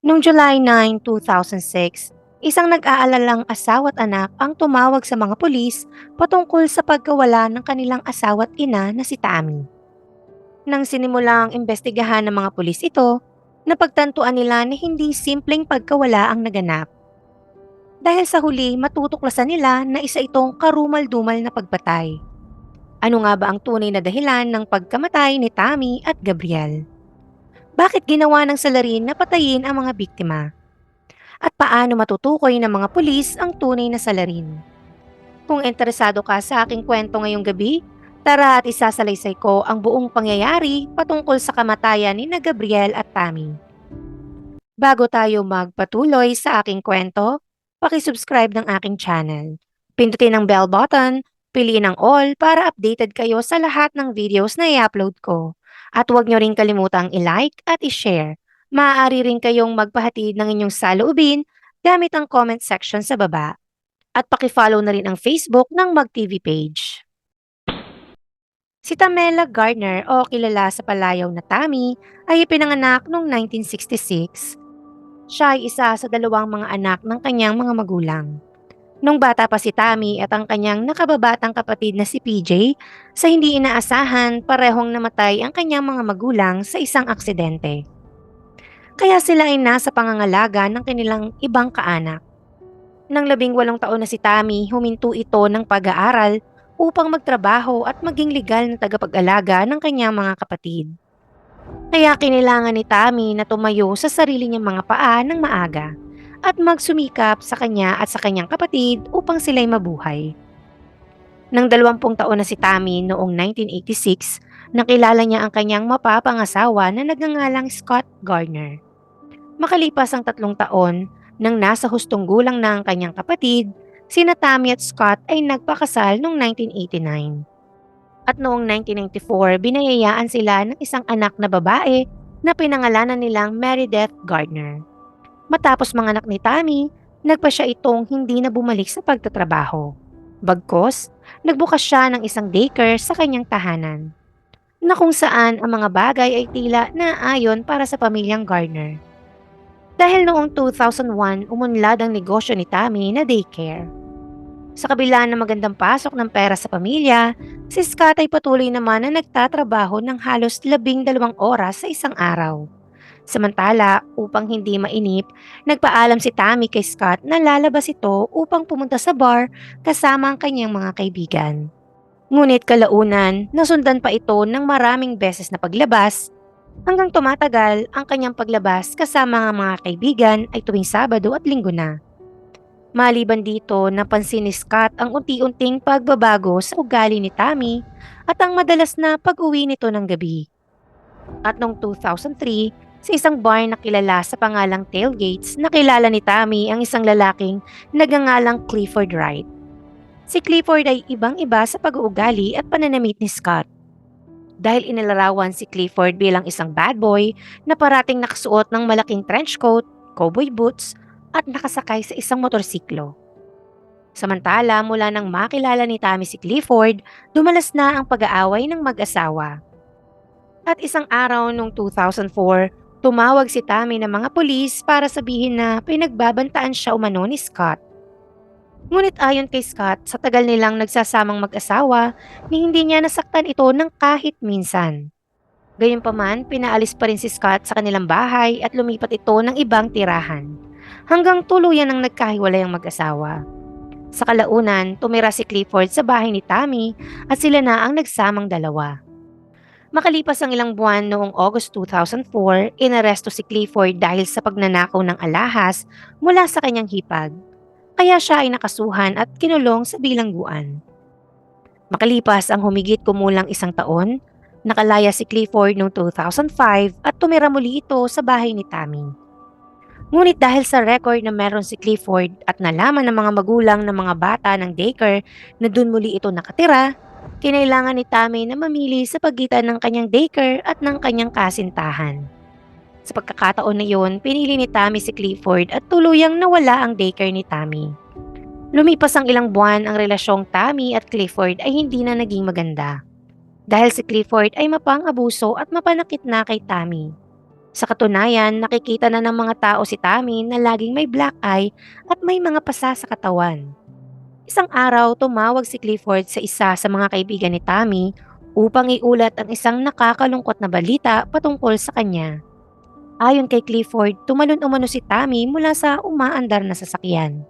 Noong July 9, 2006, isang nag-aalalang asawa at anak ang tumawag sa mga pulis patungkol sa pagkawala ng kanilang asawa at ina na si Tammy. Nang sinimulang imbestigahan ng mga pulis ito, napagtantuan nila na hindi simpleng pagkawala ang naganap. Dahil sa huli, matutuklasan nila na isa itong karumal-dumal na pagpatay. Ano nga ba ang tunay na dahilan ng pagkamatay ni Tammy at Gabriel? Bakit ginawa ng salarin na patayin ang mga biktima? At paano matutukoy ng mga pulis ang tunay na salarin? Kung interesado ka sa aking kwento ngayong gabi, tara at isasalaysay ko ang buong pangyayari patungkol sa kamatayan ni na Gabriel at Tammy. Bago tayo magpatuloy sa aking kwento, pakisubscribe ng aking channel. Pindutin ang bell button, piliin ang all para updated kayo sa lahat ng videos na i-upload ko. At huwag nyo rin kalimutang i-like at i-share. Maaari rin kayong magpahatid ng inyong saloobin gamit ang comment section sa baba. At pakifollow na rin ang Facebook ng MagTV page. Si Tamela Gardner o kilala sa palayaw na Tammy ay ipinanganak noong 1966. Siya ay isa sa dalawang mga anak ng kanyang mga magulang. Nung bata pa si Tammy at ang kanyang nakababatang kapatid na si PJ, sa hindi inaasahan parehong namatay ang kanyang mga magulang sa isang aksidente. Kaya sila ay nasa pangangalaga ng kanilang ibang kaanak. Nang labing walong taon na si Tammy, huminto ito ng pag-aaral upang magtrabaho at maging legal na tagapag-alaga ng kanyang mga kapatid. Kaya kinailangan ni Tammy na tumayo sa sarili niyang mga paa ng maaga at magsumikap sa kanya at sa kanyang kapatid upang sila'y mabuhay. Nang dalawampung taon na si Tammy noong 1986, nakilala niya ang kanyang mapapangasawa na nagngangalang Scott Gardner. Makalipas ang tatlong taon, nang nasa hustong gulang na ang kanyang kapatid, sina Tammy at Scott ay nagpakasal noong 1989. At noong 1994, binayayaan sila ng isang anak na babae na pinangalanan nilang Meredith Gardner. Matapos manganak ni Tammy, nagpa siya itong hindi na bumalik sa pagtatrabaho. Bagkos, nagbukas siya ng isang daycare sa kanyang tahanan, na kung saan ang mga bagay ay tila naayon para sa pamilyang Gardner. Dahil noong 2001, umunlad ang negosyo ni Tammy na daycare. Sa kabila ng magandang pasok ng pera sa pamilya, si Scott ay patuloy naman na nagtatrabaho ng halos labing dalawang oras sa isang araw. Samantala, upang hindi mainip, nagpaalam si Tammy kay Scott na lalabas ito upang pumunta sa bar kasama ang kanyang mga kaibigan. Ngunit kalaunan, nasundan pa ito ng maraming beses na paglabas hanggang tumatagal ang kanyang paglabas kasama ang mga kaibigan ay tuwing Sabado at Linggo na. Maliban dito, napansin ni Scott ang unti-unting pagbabago sa ugali ni Tammy at ang madalas na pag-uwi nito ng gabi. At noong 2003, sa isang bar na kilala sa pangalang Tailgates, nakilala ni Tammy ang isang lalaking nagangalang Clifford Wright. Si Clifford ay ibang-iba sa pag-uugali at pananamit ni Scott. Dahil inilarawan si Clifford bilang isang bad boy na parating nakasuot ng malaking trench coat, cowboy boots, at nakasakay sa isang motorsiklo. Samantala, mula nang makilala ni Tammy si Clifford, dumalas na ang pag-aaway ng mag-asawa. At isang araw noong 2004, tumawag si Tammy ng mga pulis para sabihin na pinagbabantaan siya umano ni Scott. Ngunit ayon kay Scott, sa tagal nilang nagsasamang mag-asawa, ni hindi niya nasaktan ito ng kahit minsan. Gayunpaman, pinaalis pa rin si Scott sa kanilang bahay at lumipat ito ng ibang tirahan hanggang tuluyan ang nagkahiwalay ang mag-asawa. Sa kalaunan, tumira si Clifford sa bahay ni Tammy at sila na ang nagsamang dalawa. Makalipas ang ilang buwan noong August 2004, inaresto si Clifford dahil sa pagnanakaw ng alahas mula sa kanyang hipag. Kaya siya ay nakasuhan at kinulong sa bilangguan. Makalipas ang humigit kumulang isang taon, nakalaya si Clifford noong 2005 at tumira muli ito sa bahay ni Tammy. Ngunit dahil sa record na meron si Clifford at nalaman ng mga magulang ng mga bata ng daycare na dun muli ito nakatira, kinailangan ni Tammy na mamili sa pagitan ng kanyang daycare at ng kanyang kasintahan. Sa pagkakataon na yun, pinili ni Tammy si Clifford at tuluyang nawala ang daycare ni Tammy. Lumipas ang ilang buwan ang relasyong Tammy at Clifford ay hindi na naging maganda. Dahil si Clifford ay mapang-abuso at mapanakit na kay Tammy. Sa katunayan, nakikita na ng mga tao si Tammy na laging may black eye at may mga pasa sa katawan. Isang araw, tumawag si Clifford sa isa sa mga kaibigan ni Tammy upang iulat ang isang nakakalungkot na balita patungkol sa kanya. Ayon kay Clifford, tumalon umano si Tammy mula sa umaandar na sasakyan.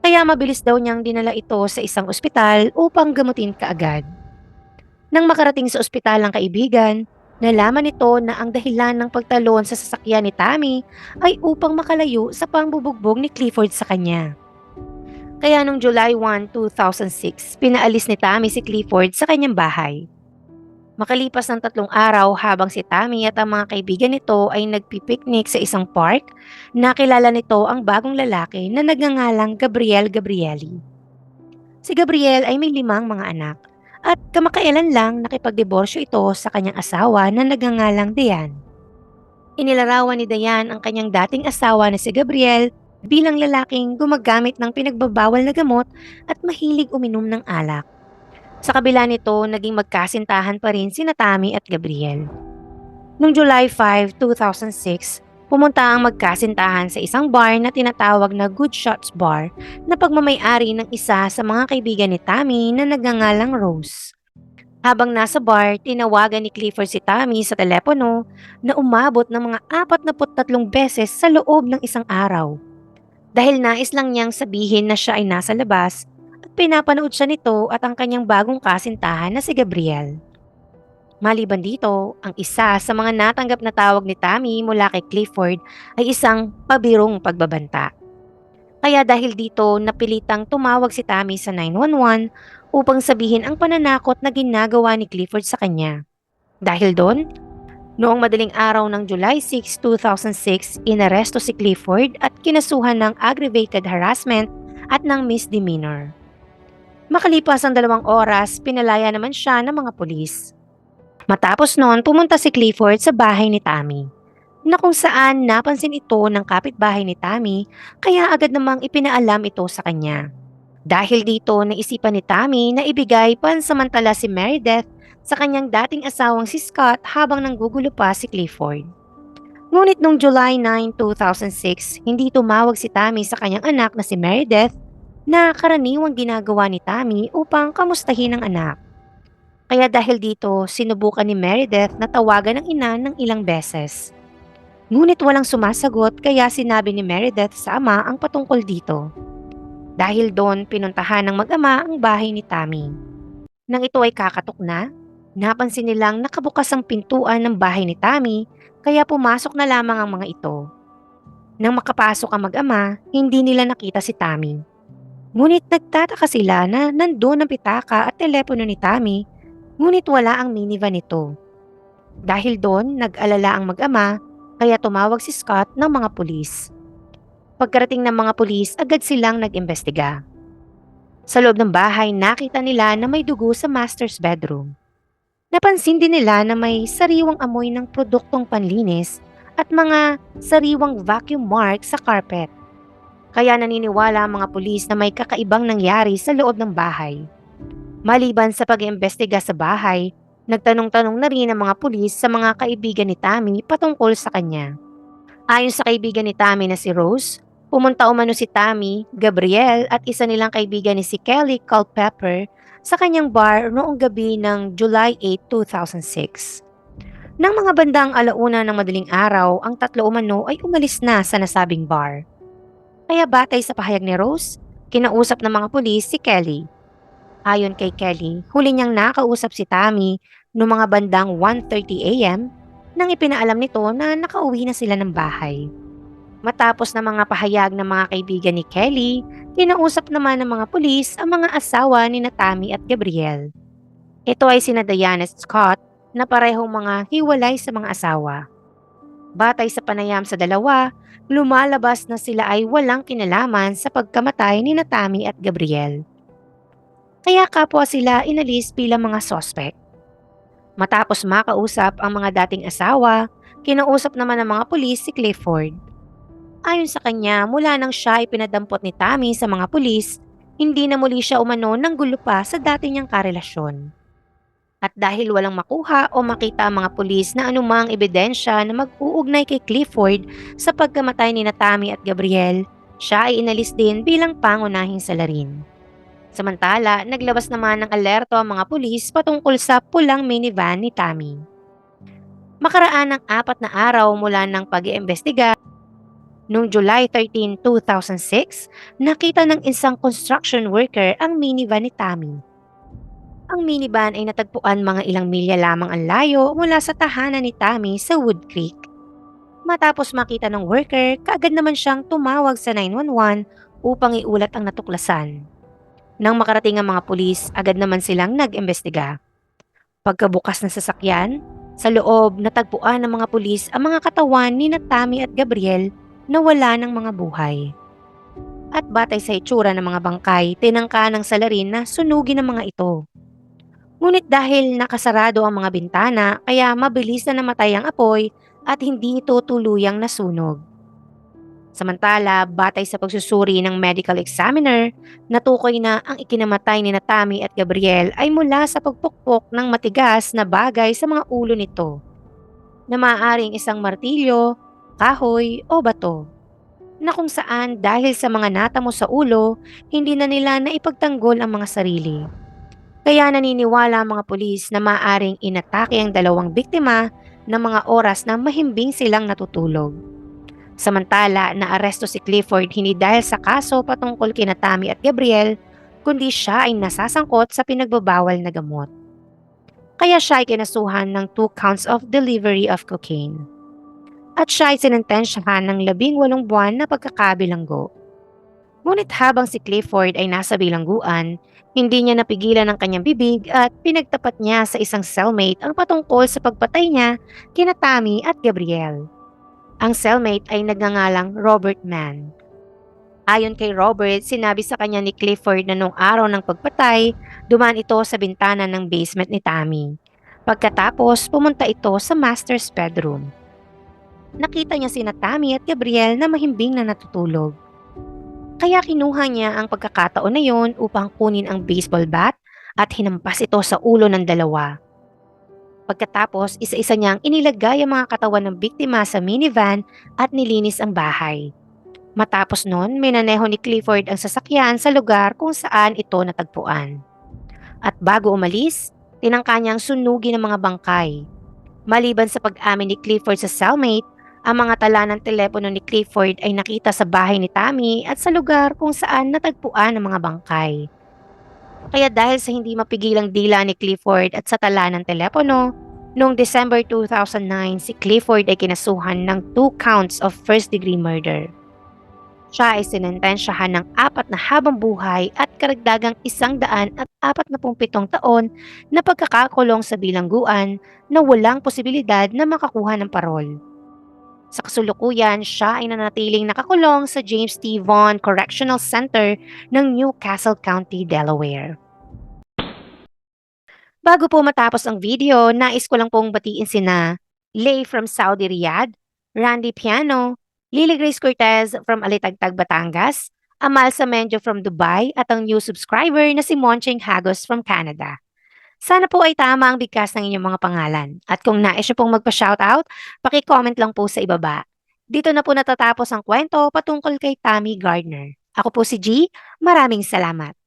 Kaya mabilis daw niyang dinala ito sa isang ospital upang gamutin kaagad. Nang makarating sa ospital ang kaibigan, nalaman nito na ang dahilan ng pagtalon sa sasakyan ni Tammy ay upang makalayo sa pangbubugbog ni Clifford sa kanya. Kaya noong July 1, 2006, pinaalis ni Tammy si Clifford sa kanyang bahay. Makalipas ng tatlong araw habang si Tammy at ang mga kaibigan nito ay nagpipiknik sa isang park, nakilala nito ang bagong lalaki na nagngangalang Gabriel Gabrieli. Si Gabriel ay may limang mga anak at kamakailan lang nakipagdiborsyo ito sa kanyang asawa na nagngangalang Diane. Inilarawan ni Diane ang kanyang dating asawa na si Gabriel bilang lalaking gumagamit ng pinagbabawal na gamot at mahilig uminom ng alak. Sa kabila nito, naging magkasintahan pa rin sina Tammy at Gabriel. Noong July 5, 2006, pumunta ang magkasintahan sa isang bar na tinatawag na Good Shots Bar na pagmamayari ng isa sa mga kaibigan ni Tammy na nagngangalang Rose. Habang nasa bar, tinawagan ni Clifford si Tammy sa telepono na umabot ng mga 43 beses sa loob ng isang araw. Dahil nais lang niyang sabihin na siya ay nasa labas at pinapanood siya nito at ang kanyang bagong kasintahan na si Gabriel. Maliban dito, ang isa sa mga natanggap na tawag ni Tammy mula kay Clifford ay isang pabirong pagbabanta. Kaya dahil dito, napilitang tumawag si Tammy sa 911 upang sabihin ang pananakot na ginagawa ni Clifford sa kanya. Dahil doon, noong madaling araw ng July 6, 2006, inaresto si Clifford at kinasuhan ng aggravated harassment at ng misdemeanor. Makalipas ang dalawang oras, pinalaya naman siya ng mga pulis. Matapos noon, pumunta si Clifford sa bahay ni Tammy na kung saan napansin ito ng kapitbahay ni Tammy kaya agad namang ipinaalam ito sa kanya. Dahil dito, naisipan ni Tammy na ibigay pansamantala si Meredith sa kanyang dating asawang si Scott habang nanggugulo pa si Clifford. Ngunit noong July 9, 2006, hindi tumawag si Tammy sa kanyang anak na si Meredith na karaniwang ginagawa ni Tammy upang kamustahin ang anak. Kaya dahil dito, sinubukan ni Meredith na tawagan ng ina ng ilang beses. Ngunit walang sumasagot kaya sinabi ni Meredith sa ama ang patungkol dito. Dahil doon, pinuntahan ng mag-ama ang bahay ni Tammy. Nang ito ay kakatok na, napansin nilang nakabukas ang pintuan ng bahay ni Tammy kaya pumasok na lamang ang mga ito. Nang makapasok ang mag-ama, hindi nila nakita si Tammy. Ngunit nagtataka sila na nandun ang pitaka at telepono ni Tammy, ngunit wala ang minivan nito. Dahil doon, nag-alala ang mag-ama, kaya tumawag si Scott ng mga pulis. Pagkarating ng mga pulis, agad silang nag-imbestiga. Sa loob ng bahay, nakita nila na may dugo sa master's bedroom. Napansin din nila na may sariwang amoy ng produktong panlinis at mga sariwang vacuum mark sa carpet. Kaya naniniwala ang mga pulis na may kakaibang nangyari sa loob ng bahay. Maliban sa pag-iimbestiga sa bahay, nagtanong-tanong na rin ang mga pulis sa mga kaibigan ni Tammy patungkol sa kanya. Ayon sa kaibigan ni Tammy na si Rose, pumunta umano si Tammy, Gabriel at isa nilang kaibigan ni si Kelly Culpepper sa kanyang bar noong gabi ng July 8, 2006. Nang mga bandang alauna ng madaling araw, ang tatlo umano ay umalis na sa nasabing bar. Kaya batay sa pahayag ni Rose, kinausap ng mga pulis si Kelly. Ayon kay Kelly, huli niyang nakausap si Tammy noong mga bandang 1.30 a.m. nang ipinaalam nito na nakauwi na sila ng bahay. Matapos na mga pahayag ng mga kaibigan ni Kelly, kinausap naman ng mga pulis ang mga asawa ni Tammy at Gabriel. Ito ay sina Diane Scott na parehong mga hiwalay sa mga asawa. Batay sa panayam sa dalawa, lumalabas na sila ay walang kinalaman sa pagkamatay ni Tammy at Gabriel. Kaya kapwa sila inalis bilang mga sospek. Matapos makausap ang mga dating asawa, kinausap naman ng mga pulis si Clifford. Ayon sa kanya, mula nang siya ay pinadampot ni Tammy sa mga pulis, hindi na muli siya umano ng gulo pa sa dati niyang karelasyon. At dahil walang makuha o makita ang mga pulis na anumang ebidensya na mag-uugnay kay Clifford sa pagkamatay ni Natami at Gabriel, siya ay inalis din bilang pangunahing salarin. Samantala, naglabas naman ng alerto ang mga pulis patungkol sa pulang minivan ni Tammy. Makaraan ng apat na araw mula ng pag-iimbestiga, noong July 13, 2006, nakita ng isang construction worker ang minivan ni Tammy. Ang minivan ay natagpuan mga ilang milya lamang ang layo mula sa tahanan ni Tammy sa Wood Creek. Matapos makita ng worker, kaagad naman siyang tumawag sa 911 upang iulat ang natuklasan. Nang makarating ang mga pulis, agad naman silang nag-imbestiga. Pagkabukas ng sasakyan, sa loob natagpuan ng mga pulis ang mga katawan ni Natami at Gabriel na wala ng mga buhay. At batay sa itsura ng mga bangkay, tinangka ng salarin na sunugin ng mga ito. Ngunit dahil nakasarado ang mga bintana, kaya mabilis na namatay ang apoy at hindi ito tuluyang nasunog. Samantala, batay sa pagsusuri ng medical examiner, natukoy na ang ikinamatay ni Natami at Gabriel ay mula sa pagpukpok ng matigas na bagay sa mga ulo nito, na maaaring isang martilyo, kahoy o bato, na kung saan dahil sa mga natamo sa ulo, hindi na nila naipagtanggol ang mga sarili. Kaya naniniwala ang mga pulis na maaring inatake ang dalawang biktima ng mga oras na mahimbing silang natutulog. Samantala, naaresto si Clifford hindi dahil sa kaso patungkol kina Tammy at Gabriel, kundi siya ay nasasangkot sa pinagbabawal na gamot. Kaya siya ay kinasuhan ng two counts of delivery of cocaine. At siya ay sinentensyahan ng labing walong buwan na pagkakabilanggo. Ngunit habang si Clifford ay nasa bilangguan, hindi niya napigilan ang kanyang bibig at pinagtapat niya sa isang cellmate ang patungkol sa pagpatay niya kina Tammy at Gabriel. Ang cellmate ay nagngangalang Robert Mann. Ayon kay Robert, sinabi sa kanya ni Clifford na noong araw ng pagpatay, dumaan ito sa bintana ng basement ni Tammy. Pagkatapos, pumunta ito sa master's bedroom. Nakita niya sina Tammy at Gabriel na mahimbing na natutulog. Kaya kinuha niya ang pagkakataon na yon upang kunin ang baseball bat at hinampas ito sa ulo ng dalawa. Pagkatapos, isa-isa niyang inilagay ang mga katawan ng biktima sa minivan at nilinis ang bahay. Matapos nun, minaneho ni Clifford ang sasakyan sa lugar kung saan ito natagpuan. At bago umalis, tinangka niyang sunugin ang mga bangkay. Maliban sa pag-amin ni Clifford sa cellmate, ang mga tala ng telepono ni Clifford ay nakita sa bahay ni Tammy at sa lugar kung saan natagpuan ang mga bangkay. Kaya dahil sa hindi mapigilang dila ni Clifford at sa tala ng telepono, noong December 2009 si Clifford ay kinasuhan ng two counts of first-degree murder. Siya ay sinentensyahan ng apat na habang buhay at karagdagang isang daan at apat na pitong taon na pagkakakulong sa bilangguan na walang posibilidad na makakuha ng parol. Sa kasulukuyan, siya ay nanatiling nakakulong sa James T. Vaughn Correctional Center ng Newcastle County, Delaware. Bago po matapos ang video, nais ko lang pong batiin sina Lay from Saudi Riyadh, Randy Piano, Lily Grace Cortez from Alitagtag, Batangas, Amal Samenjo from Dubai at ang new subscriber na si Moncheng Hagos from Canada. Sana po ay tama ang bigkas ng inyong mga pangalan. At kung nais nyo pong magpa-shoutout, paki-comment lang po sa ibaba. Dito na po natatapos ang kwento patungkol kay Tammy Gardner. Ako po si G. Maraming salamat.